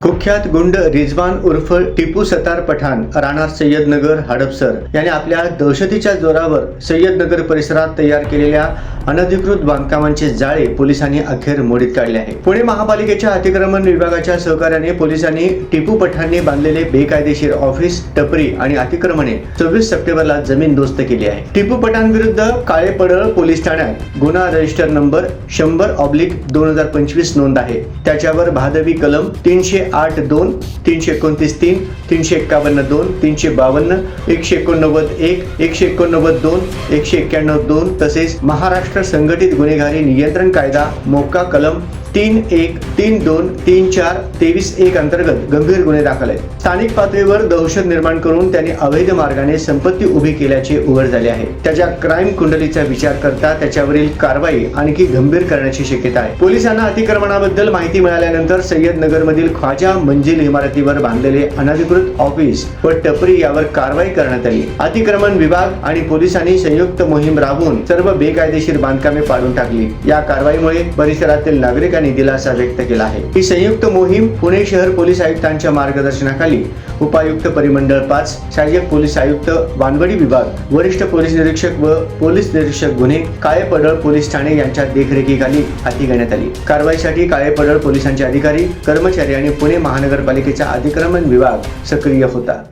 कुख्यात गुंड रिजवान उर्फ टिपू सतार पठाण राणा सय्यदनगर हडपसर याने आपल्या दहशतीच्या जोरावर सय्यदनगर परिसरात तयार केलेल्या अनधिकृत बांधकामांचे जाळे पोलिसांनी अखेर मोडीत काढले आहे. पुणे महापालिकेच्या अतिक्रमण विभागाच्या सहकार्याने पोलिसांनी टिपू पठाणने बांधलेले बेकायदेशीर ऑफिस टपरी आणि अतिक्रमणे सव्वीस सप्टेंबरला जमीन दोस्त केली आहे. टिपू पठाण विरुद्ध काळे पडळ पोलीस ठाण्यात गुन्हा रजिस्टर नंबर शंभर ऑब्लिक दोन हजार पंचवीस नोंद आहे. त्याच्यावर भादवी कलम तीनशे आठ दोन तीनशे एकोणतीस तीन तीनशे एक्कावन्न दोन तीनशे बावन्न एकशे एकोणनव्वद एक एकशे एकोणनव्वद दोन एकशे एक्क्याण्णव दोन तसेच महाराष्ट्र संघटित गुन्हेगारी नियंत्रण कायदा मोक्का कलम तीन एक तीन दोन तीन चार तेवीस एक अंतर्गत गंभीर गुन्हे दाखल आहेत. स्थानिक पातळीवर दहशत निर्माण करून त्यांनी अवैध मार्गाने संपत्ती उभी केल्याचे उघड झाले आहे. त्याच्या क्राईम कुंडलीचा विचार करता त्याच्यावरील कारवाई आणखी गंभीर करण्याची शक्यता आहे. पोलिसांना अतिक्रमणाबद्दल माहिती मिळाल्यानंतर सय्यद मधील ख्वाजा मंजिल इमारतीवर बांधलेले अनधिकृत ऑफिस व टपरी यावर कारवाई करण्यात आली. अतिक्रमण विभाग आणि पोलिसांनी संयुक्त मोहीम राबवून सर्व बेकायदेशीर बांधकामे पाडून टाकली. या कारवाईमुळे परिसरातील नागरिकांनी दिलासा व्यक्त केला आहे. ही संयुक्त मोहीम पुणे शहर पोलीस आयुक्तांच्या मार्गदर्शनाखाली उपायुक्त परिमंडळ पाच सहाय्यक पोलीस आयुक्त वानवडी विभाग वरिष्ठ पोलीस निरीक्षक व पोलीस निरीक्षक गुन्हे काळे पडळ पोलीस ठाणे यांच्या देखरेखीखाली हाती घेण्यात आली. कारवाईसाठी काळे पडळ पोलिसांचे अधिकारी कर्मचारी आणि पुणे महानगरपालिकेचा अतिक्रमण विभाग सक्रिय होता.